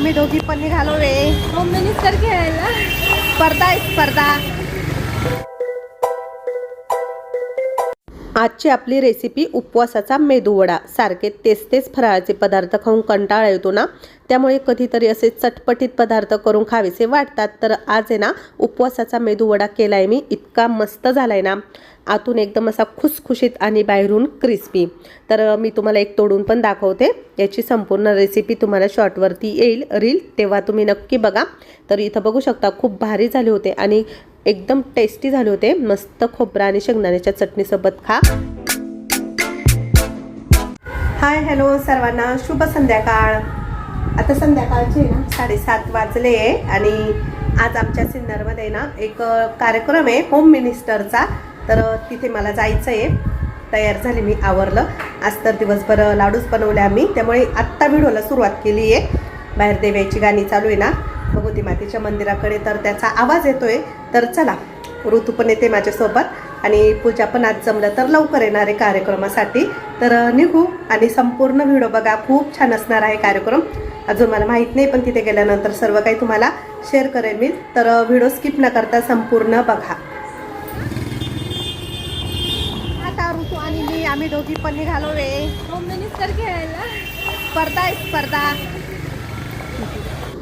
आम्ही दोघी पण निघालो रे. होम मिनिस्टर खेळायला. स्पर्धा आहे स्पर्धा. आजची आपली रेसिपी उपवासाचा मेदूवडा सारखे तेच तेच फराळाचे पदार्थ खाऊन कंटाळा येतो ना? त्यामुळे कधीतरी असे चटपटीत पदार्थ करून खावेसे वाटतात. तर आज आहे ना उपवासाचा मेदूवडा केला आहे मी. इतका मस्त झाला आहे ना. आतून एकदम असा खुसखुशीत आणि बाहेरून क्रिस्पी तर मी तुम्हाला एक तोडून पण दाखवते. याची संपूर्ण रेसिपी तुम्हाला शॉर्टवरती येईल रील. तेव्हा तुम्ही नक्की बघा. तर इथं बघू शकता खूप भारी झाले होते आणि एकदम टेस्टी झाले होते. मस्त खोबरा आणि शेंगदाण्याच्या चटणीसोबत खा. हाय हॅलो सर्वांना. शुभ संध्याकाळ. आता संध्याकाळचे ना साडेसात वाजले आहे आणि आज आमच्या सिन्नरमध्ये ना एक कार्यक्रम आहे होम मिनिस्टरचा तर तिथे मला जायचं आहे तयार झाली मी आवरलं. आज तर दिवसभर लाडूच बनवले आम्ही. त्यामुळे आत्ता व्हिडिओला सुरुवात केली आहे बाहेर देव्याची गाणी चालू आहे ना. भगवती मातेच्या मंदिराकडे तर त्याचा आवाज येतोय. तर चला ऋतू पण येते माझ्यासोबत. आणि पूजा पण आज जमलं तर लवकर येणार आहे कार्यक्रमासाठी. तर निघू आणि संपूर्ण व्हिडिओ बघा. खूप छान असणार आहे कार्यक्रम. अजून मला माहीत नाही पण तिथे गेल्यानंतर सर्व काही तुम्हाला शेअर करेन मी. तर व्हिडिओ स्किप न करता संपूर्ण बघा. आम्ही दोघी पण निघालो रे. होम मिनिस्टर खेळायला. स्पर्धा आहे स्पर्धा.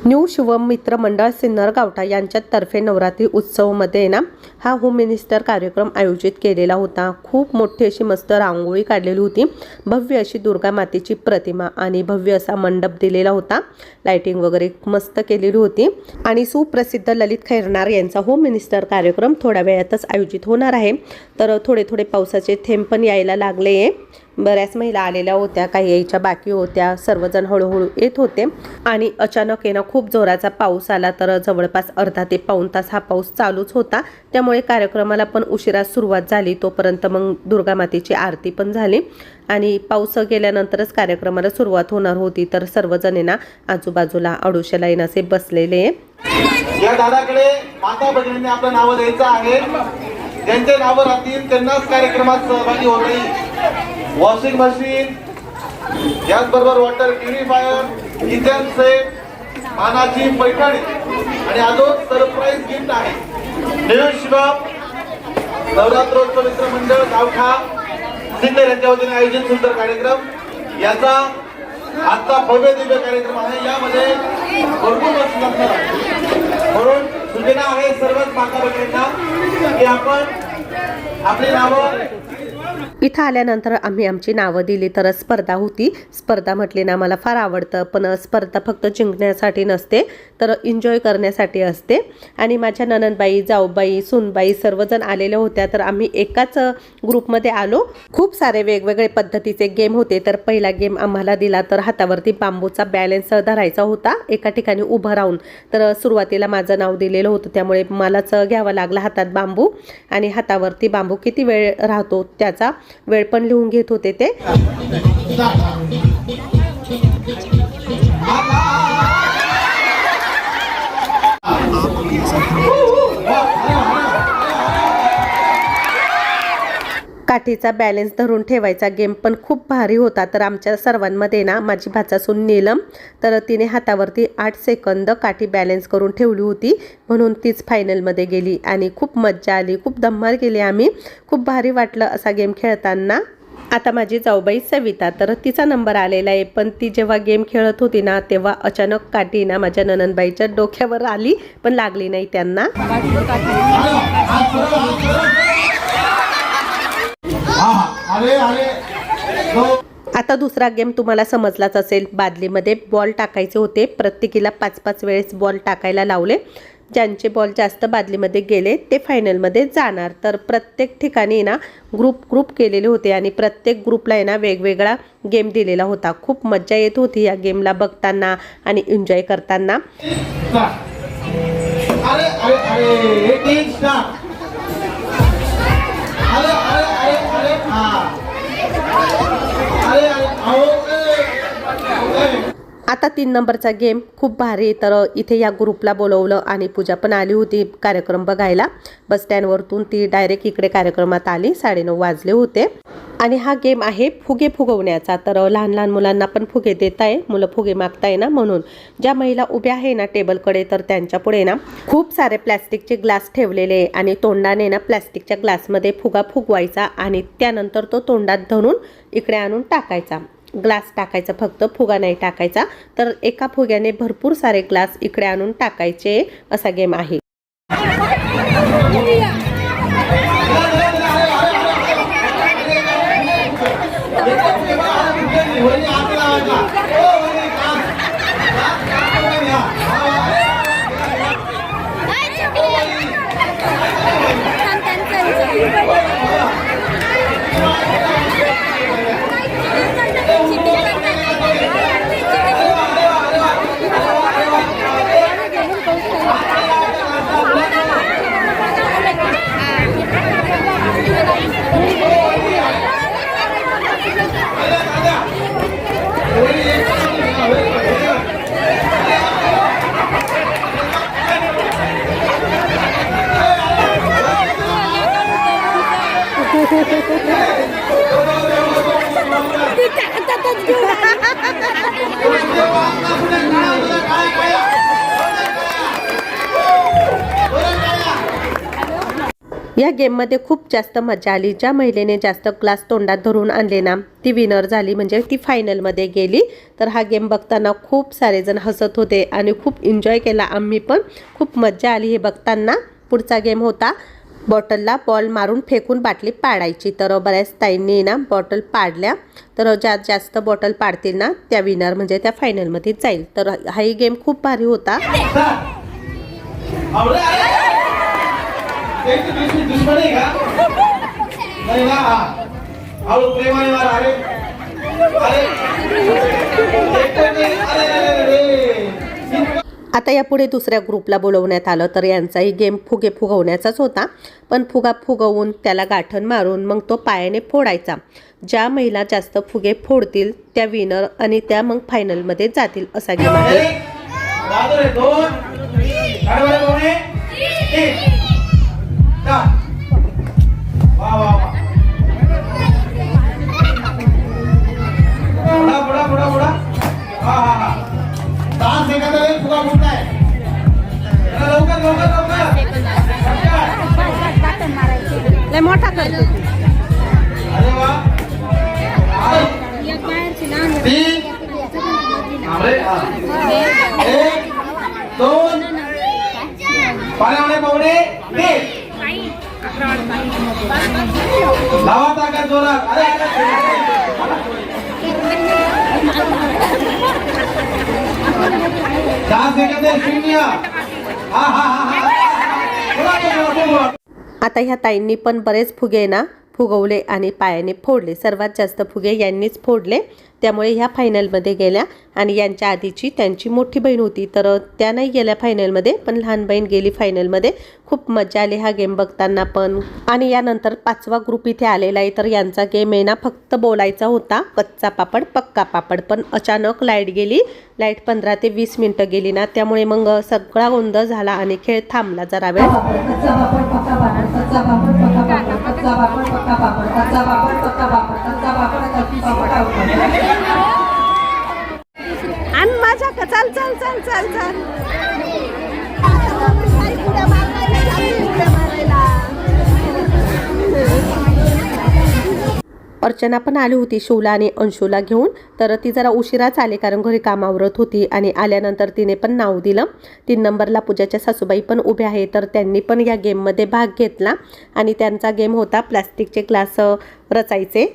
न्यू शिवम मित्र मंडळ सिन्नर गावठा यांच्यातर्फे नवरात्री उत्सवमध्ये ना हा होम मिनिस्टर कार्यक्रम आयोजित केलेला होता. खूप मोठी अशी मस्त रांगोळी काढलेली होती. भव्य अशी दुर्गा मातेची प्रतिमा आणि भव्य असा मंडप दिलेला होता. लाइटिंग वगैरे मस्त केलेली होती. आणि सुप्रसिद्ध ललित खैरनार यांचा होम मिनिस्टर कार्यक्रम थोड्या वेळातच आयोजित होणार आहे. तर थोडे थोडे पावसाचे थेंब पण यायला लागले आहे. बऱ्याच महिला आलेल्या होत्या काही यायच्या बाकी होत्या सर्वजण हळूहळू येत होते. आणि अचानक येणं ना खूप जोराचा पाऊस आला तर जवळपास अर्धा ते पाऊण तास हा पाऊस चालूच होता. त्यामुळे कार्यक्रमाला पण उशिरा सुरुवात झाली तोपर्यंत मग दुर्गा मातेची आरती पण झाली. आणि पाऊस गेल्यानंतरच कार्यक्रमाला सुरुवात होणार होती तर सर्वजण आहे ना आजूबाजूला अडुशाला येण्याचे बसलेले. या दादाकडे माता भगिनींनी आपलं नाव द्यायचं आहे. ज्यांचे नावं राहतील त्यांनाच कार्यक्रमात सहभागी होईल वॉशिंग मशीन याचबरोबर वॉटर प्युरिफायर किचन सेट मानाची पैठणी आणि अजून सरप्राईज गिफ्ट आहे. न्यू शिवम नवरात्रोत्सव मित्र मंडळ गावठा सिन्नर यांच्या वतीने आयोजित सुंदर कार्यक्रम. याचा आजचा भव्य दिव्य कार्यक्रम आहे. यामध्ये भरपूर वस्तू म्हणून सूचना आहे सर्वच माता बहिणींना की आपण आपली नावं इथं आल्यानंतर आम्ही आमची नावं दिली तर स्पर्धा होती. स्पर्धा म्हटली ना मला फार आवडतं पण स्पर्धा फक्त जिंकण्यासाठी नसते तर एन्जॉय करण्यासाठी असते. आणि माझ्या ननंदबाई जाऊबाई सुनबाई सर्वजण आलेल्या होत्या तर आम्ही एकाच ग्रुपमध्ये आलो. खूप सारे वेगवेगळे पद्धतीचे गेम होते तर पहिला गेम आम्हाला दिला तर हातावरती बांबूचा बॅलन्स धरायचा होता एका ठिकाणी उभं राहून. तर सुरुवातीला माझं नाव दिलेलं होतं त्यामुळे मलाच घ्यावा लागला हातात बांबू. आणि हातावरती बांबू किती वेळ राहतो त्याचा वेळ लिहून घेत होते ते. काठीचा बॅलेन्स धरून ठेवायचा. गेम पण खूप भारी होता. तर आमच्या सर्वांमध्ये ना माझी भाचासून नीलम तर तिने हातावरती आठ सेकंद काठी बॅलेन्स करून ठेवली होती. म्हणून तीच फायनलमध्ये गेली. आणि खूप मज्जा आली. खूप धम्माल केली आम्ही. खूप भारी वाटलं असा गेम खेळताना. आता माझी जाऊबाई सविता तर तिचा नंबर आलेला आहे. पण ती जेव्हा गेम खेळत होती ना तेव्हा अचानक काठी ना माझ्या ननंदबाईच्या डोक्यावर आली. पण लागली नाही त्यांना. अरे अरे हो. आता दुसरा गेम तुम्हाला समजलाच असेल. बादलीमध्ये बॉल टाकायचे होते. प्रत्येकीला पाच पाच वेळेस बॉल टाकायला लावले. ज्यांचे बॉल जास्त बादलीमध्ये गेले ते फायनलमध्ये जाणार. तर प्रत्येक ठिकाणी ना ग्रुप ग्रुप केलेले होते आणि प्रत्येक ग्रुपला आहे ना वेगवेगळा गेम दिलेला होता. खूप मज्जा येत होती या गेमला बघताना आणि एन्जॉय करताना. आता तीन नंबरचा गेम खूप भारी तर इथे या ग्रुपला बोलवलं आणि पूजा पण आली होती कार्यक्रम बघायला. बस स्टँडवरतून ती डायरेक्ट इकडे कार्यक्रमात आली. साडेनऊ वाजले होते. आणि हा गेम आहे फुगे फुगवण्याचा. तर लहान लहान मुलांना पण फुगे देत आहे. मुलं फुगे मागताय ना म्हणून. ज्या महिला उभ्या आहे ना टेबलकडे तर त्यांच्या पुढे ना खूप सारे प्लॅस्टिकचे ग्लास ठेवलेले आहे. आणि तोंडाने ना प्लॅस्टिकच्या ग्लासमध्ये फुगा फुगवायचा आणि त्यानंतर तो तोंडात धरून इकडे आणून टाकायचा. ग्लास टाकायचा फक्त फुगा नाही टाकायचा. तर एका फुग्याने भरपूर सारे ग्लास इकडे आणून टाकायचे असा गेम आहे. या गेममध्ये खूप जास्त मजा आली. ज्या महिलेने जास्त ग्लास तोंडात धरून आणले ना ती विनर झाली. म्हणजे ती फायनलमध्ये गेली. तर हा गेम बघताना खूप सारेजण हसत होते आणि खूप एन्जॉय केला आम्ही पण. खूप मजा आली हे बघताना. पुढचा गेम होता. बॉटलला बॉल मारून फेकून बाटली पाडायची. तर बऱ्याच ताईंनी ना बॉटल पाडल्या. तर ज्या जास्त बॉटल पाडतील ना त्या विनर म्हणजे त्या फायनलमध्ये जाईल. तर हाही गेम खूप भारी होता. त्यांची दुश्मनी दुश्मनी आहे का नाही ना हा प्रेमाने मारा अरे अरे अरे अरे, अरे आता यापुढे दुसऱ्या ग्रुपला बोलवण्यात आलं तर यांचाही गेम फुगे फुगवण्याचाच होता. पण फुगा फुगवून त्याला गाठण मारून मग तो पायाने फोडायचा. ज्या महिला जास्त फुगे फोडतील त्या विनर आणि त्या मग फायनलमध्ये जातील असा गेम आहे. लावा जोरात? अरे दहा सेकंद शून्य. हा हा हा आता ह्या ताईंनी पण बरेच फुगे ना फुगवले आणि पायाने फोडले. सर्वात जास्त फुगे यांनीच फोडले. त्यामुळे ह्या फायनलमध्ये गेल्या आणि यांच्या आधीची त्यांची मोठी बहीण होती तर त्या नाही गेल्या फायनलमध्ये पण लहान बहीण गेली फायनलमध्ये खूप मजा आली हा गेम बघताना पण आणि यानंतर पाचवा ग्रुप इथे आलेला आहे तर यांचा गेम आहे ना फक्त बोलायचा होता कच्चा पापड पक्का पापड पण अचानक लाइट गेली लाइट पंधरा ते वीस मिनटं गेली ना त्यामुळे मग सगळा गोंधळ झाला आणि खेळ थांबला जरा वेळ कच्चा पापड पक्का पापड आण माझ्या का चाल चाल चाल चाल चाल. अर्चना पण आली होती शिवला आणि अंशूला घेऊन. तर ती जरा उशिराच आली कारण घरी कामावरत होती आणि आल्यानंतर तिने पण नाव दिलं. तीन नंबरला पूजाच्या सासूबाई पण उभ्या आहे. तर त्यांनी पण या गेममध्ये भाग घेतला आणि त्यांचा गेम होता प्लास्टिकचे ग्लास रचायचे.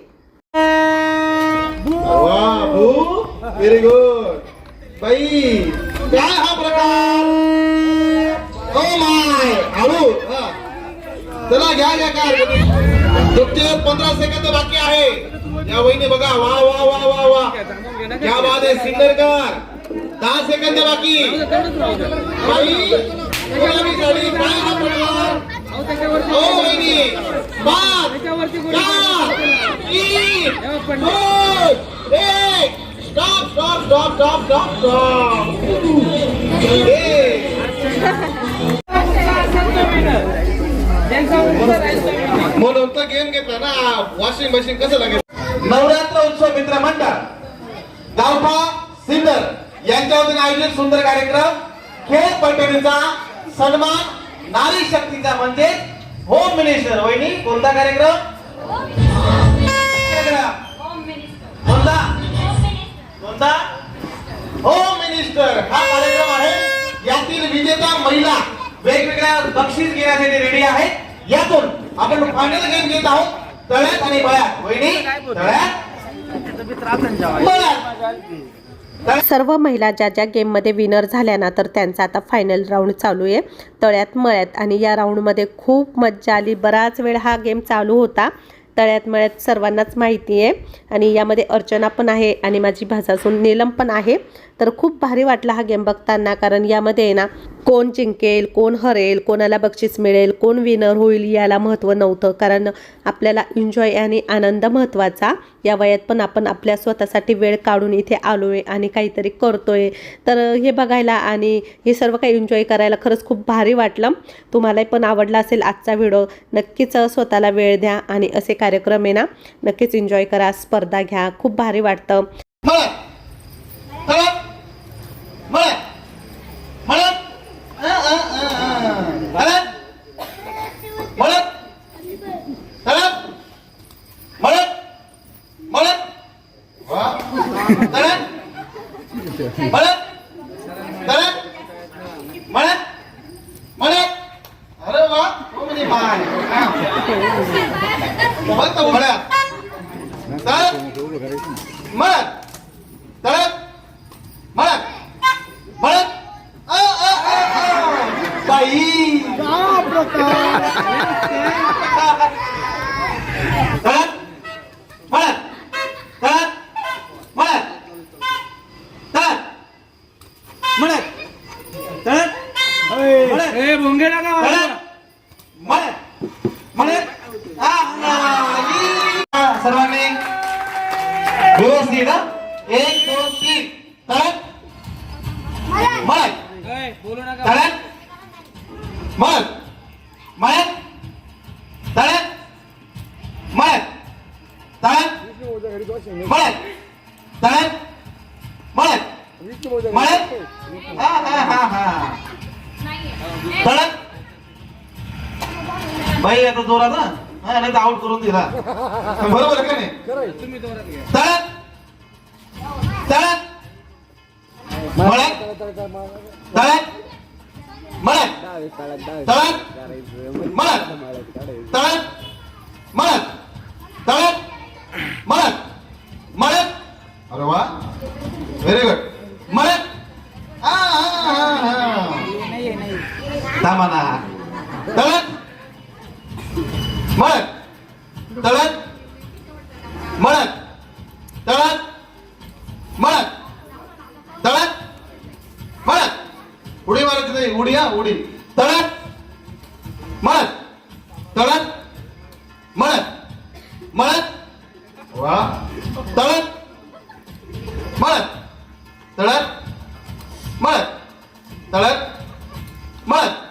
वा भू व्हेरी गुड बाई काय हा प्रकार? ओ माय हळू चला घ्या घ्या नाही. तुमचे पंधरा सेकंद बाकी आहे? या वहिनी बघा वा वा वा वा वा क्या बात आहे सिंगरकर दहा सेकंद बाकी। बाई गुलाबी साडी काय हा प्रकार? म्हणून तर गेम घेतला ना. वॉशिंग मशीन कसं लागेल? नवरात्र उत्सव मित्र मंडळ. गावठा सिंदर यांच्या वतीने आयोजित सुंदर कार्यक्रम. खेळ पैठणीचा सन्मान नारी शक्तीचा म्हणजे होम मिनिस्टर वहिनी कोणता कार्यक्रम? कोणता? कोणता? Home minister. हा कार्यक्रम आहे. यातील विजेता महिला वेगवेगळ्या बक्षीस घेण्यासाठी रेडी आहेत. यातून आपण फायनल गेम घेत आहोत. तळ्यात आणि बळ्यात वहिनी तळ्यात सर्व महिला ज्या ज्या गेममध्ये विनर झाल्या ना तर त्यांचा आता फायनल राऊंड चालू आहे. तळ्यात मळ्यात. आणि या राऊंडमध्ये खूप मज्जा आली. बराच वेळ हा गेम चालू होता. तळ्यात मळ्यात सर्वांनाच माहिती आहे. आणि यामध्ये अर्चना पण आहे आणि माझी भासासून नीलम पण आहे. तर खूप भारी वाटला हा गेम बघताना कारण यामध्ये आहे ना कोण जिंकेल कोण हरेल कोणाला बक्षीस मिळेल कोण विनर होईल याला महत्त्व नव्हतं. कारण आपल्याला एन्जॉय आणि आनंद महत्त्वाचा या वयात पण आपण आपल्या स्वतःसाठी वेळ काढून इथे आलो आहे आणि काहीतरी करतोय. तर हे बघायला आणि हे सर्व काही एन्जॉय करायला खरंच खूप भारी वाटलं. तुम्हालाही पण आवडला असेल आजचा व्हिडिओ नक्कीच स्वतःला वेळ द्या आणि असे कार्यक्रम आहे ना नक्कीच एन्जॉय करा स्पर्धा घ्या. खूप भारी वाटतं मळत तळत मळत मळत अ, अ, अ, अ. तळत मळत तळत मळत मळत वा तळत मळत तळत मळत मळत अरे वा हो म्हणे माय हा. मळत मळत तळत मळत तळत मळत मळत अ, अ, अ, अ. बाई तळत मळत तळत मळत तळत मळत तळत भोंगे नका तळ्यात बाई आता जोरात हा. हा, नाही तर आउट करून दिला. बरोबर का नाही? तळत तळत घ्या तळ्यात तळ्यात मळ्यात तळ्यात मळ्यात तळ्यात मळ्यात मळत मळ्यात अरे वा. व्हेरी गुड मळत थांबा ना. तळ्यात मळ्यात तळ्यात मळ्यात तळ्यात मळ्यात तळ्यात मळ्यात उडी मारायची नाही. उडी हा उडी. तळ्यात मळ्यात तळ्यात मळ्यात मळ्यात वा. तळ्यात मळ्यात तळ्यात मळ्यात तळ्यात मळ्यात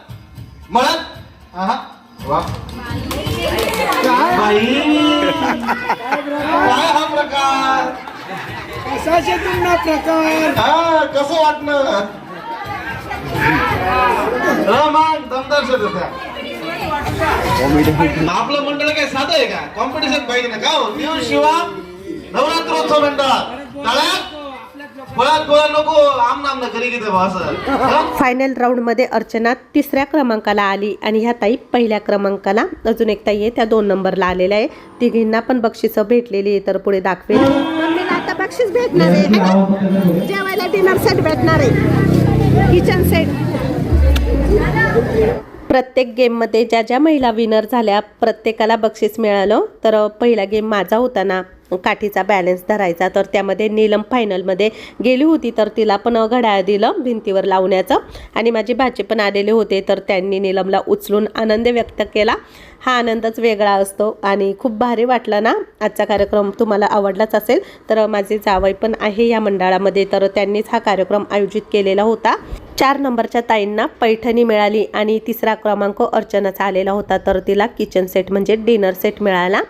वा. बाई. काय हा प्रकार? तुम्हाला प्रकार? हा कसं वाटलं? मग दमदार शोध होत्या आपलं मंडळ काय साधं आहे का? कॉम्पिटिशन पाहिजे ना. का हो? शिवा नवरात्रोत्सव मंडळ. तळ्यात फायनल राऊंडमध्ये अर्चना तिसऱ्या क्रमांकाला आली आणि ह्या ताई पहिल्या क्रमांकाला. अजून एक ताई आहे त्या दोन नंबरला आलेल्या आहे. तिघींना पण बक्षिसं भेटलेली आहे तर पुढे दाखवेल. आता बक्षीस भेटणार आहे? जेवायला डिनर सेट भेटणार आहे. किचन सेट प्रत्येक गेममध्ये ज्या ज्या महिला विनर झाल्या प्रत्येकाला बक्षीस मिळालं. तर पहिला गेम माझा होता ना काठीचा बॅलन्स धरायचा. तर त्यामध्ये नीलम फायनलमध्ये गेली होती तर तिला पण घड्याळ दिलं भिंतीवर लावण्याचं. आणि माझे भाचे पण आलेले होते तर त्यांनी नीलमला उचलून आनंद व्यक्त केला. हा आनंदच वेगळा असतो आणि खूप भारी वाटला ना? आजचा कार्यक्रम तुम्हाला आवडलाच असेल तर माझे जावई पण आहे या मंडळामध्ये तर त्यांनीच हा कार्यक्रम आयोजित केलेला होता. चार नंबरच्या ताईंना पैठणी मिळाली आणि तिसरा क्रमांक अर्चनाचा आलेला होता तर तिला किचन सेट म्हणजे डिनर सेट मिळाला.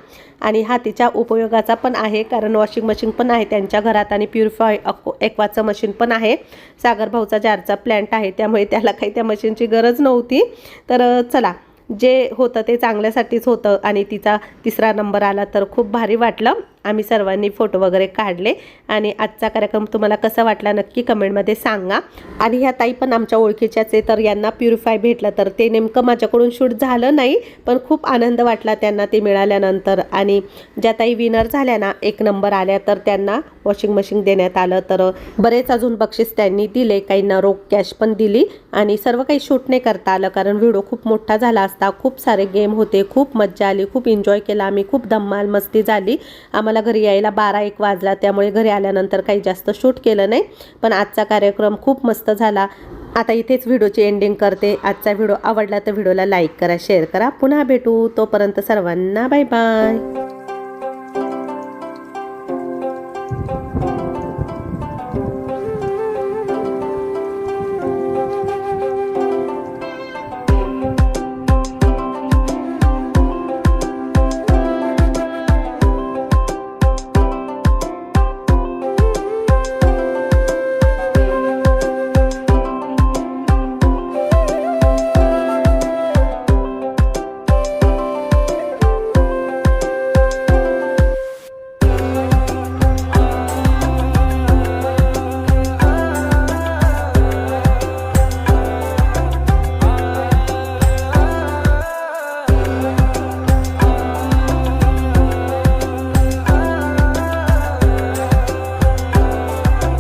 आणि हा तिच्या उपयोगाचा पण आहे कारण वॉशिंग मशीन पण आहे त्यांच्या घरात आणि प्युरिफाय एक्वाचं मशीन पण आहे. सागर भाऊचा जारचा प्लॅन्ट आहे त्यामुळे त्याला काही त्या मशीनची गरज नव्हती. तर चला जे होतं ते चांगल्यासाठीच होतं आणि तिचा तिसरा नंबर आला तर खूप भारी वाटलं. आम्ही सर्वांनी फोटो वगैरे काढले आणि आजचा कार्यक्रम तुम्हाला कसा वाटला नक्की कमेंटमध्ये सांगा. आणि ह्या ताई पण आमच्या ओळखीच्याच आहे तर यांना प्युरिफाय भेटलं तर ते नेमकं माझ्याकडून शूट झालं नाही पण खूप आनंद वाटला त्यांना ते मिळाल्यानंतर. आणि ज्या ताई विनर झाल्या ना एक नंबर आल्या तर त्यांना वॉशिंग मशीन देण्यात आलं. तर बरेच अजून बक्षीस त्यांनी दिले काहींना रोख कॅश पण दिली. आणि सर्व काही शूट नाही करता आलं कारण व्हिडिओ खूप मोठा झाला असता. खूप सारे गेम होते खूप मज्जा आली खूप एन्जॉय केला आम्ही खूप धम्माल मस्ती झाली. आम्हाला घरी यायला बारा एक वाजला. त्यामुळे घरी आल्यानंतर काही जास्त शूट केलं नाही. पण आजचा कार्यक्रम खूप मस्त झाला. आता इथेच व्हिडिओची एंडिंग करते. आजचा व्हिडिओ आवडला तर व्हिडिओला लाईक करा शेअर करा. पुन्हा भेटू. तोपर्यंत सर्वांना बाय बाय